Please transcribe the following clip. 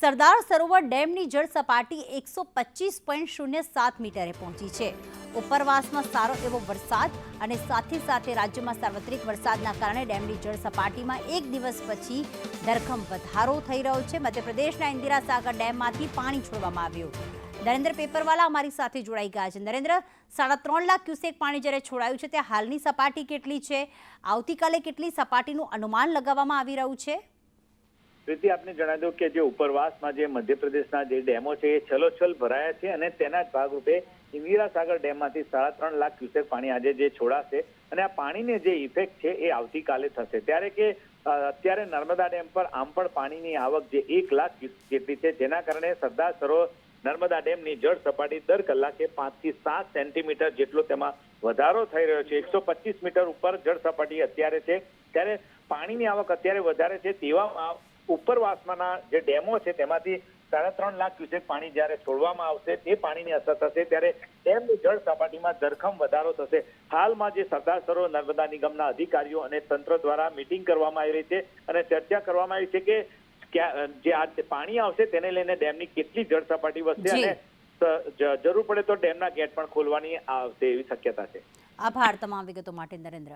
સરદાર સરોવર ડેમની જળ સપાટી એકસો પચીસ પોઈન્ટ શૂન્ય સાત મીટરે પહોંચી છે. ઉપરવાસમાં સારો એવો વરસાદ અને સાથે સાથે રાજ્યમાં સાર્વત્રિક વરસાદના કારણે ડેમની જળ સપાટીમાં એક દિવસ પછી ધરખમ વધારો થઈ રહ્યો છે. મધ્યપ્રદેશના ઇન્દિરા સાગર ડેમમાંથી પાણી છોડવામાં આવ્યું. નરેન્દ્ર પેપરવાલા અમારી સાથે જોડાઈ ગયા છે. નરેન્દ્ર, સાડા ત્રણ લાખ ક્યુસેક પાણી જ્યારે છોડાયું છે, ત્યાં હાલની સપાટી કેટલી છે? આવતીકાલે કેટલી સપાટીનું અનુમાન લગાવવામાં આવી રહ્યું છે? પ્રીતિ આપને જણાવી દઉં કે જે ઉપરવાસમાં જે મધ્યપ્રદેશના જે ડેમો છે એ છલોછલ ભરાયા છે અને તેના જ ભાગરૂપે ઇન્દિરા સાગર ડેમમાંથી સાડા ત્રણ લાખ ક્યુસેક પાણી આજે જે છોડાશે અને આ પાણીને જે ઇફેક્ટ છે એ આવતીકાલે થશે. ત્યારે કે અત્યારે નર્મદા ડેમ પર આમ પણ પાણીની આવક જે એક લાખ જેટલી છે, જેના કારણે સરદાર સરોવર નર્મદા ડેમની જળ સપાટી દર કલાકે પાંચથી સાત સેન્ટીમીટર જેટલો તેમાં વધારો થઈ રહ્યો છે. એકસો પચીસ મીટર ઉપર જળ સપાટી અત્યારે છે. ત્યારે પાણીની આવક અત્યારે વધારે છે. તેવામાં ઉપરવાસમાંના જે ડેમો છે તેમાંથી સાડા ત્રણ લાખ ક્યુસેક પાણી જ્યારે છોડવામાં આવશે તે પાણીની અસર થશે. ત્યારે ડેમની જળ સપાટીમાં ધરખમ વધારો થશે. હાલમાં જે સરદાર સરોવર નર્મદા નિગમના અધિકારીઓ અને તંત્ર દ્વારા મિટિંગ કરવામાં આવી રહી છે અને ચર્ચા કરવામાં આવી છે કે જે આ પાણી આવશે તેને લઈને ડેમની કેટલી જળ સપાટી વધશે અને જરૂર પડે તો ડેમના ગેટ પણ ખોલવાની આવશે એવી શક્યતા છે. આભાર તમામ વિગતો માટે નરેન્દ્ર.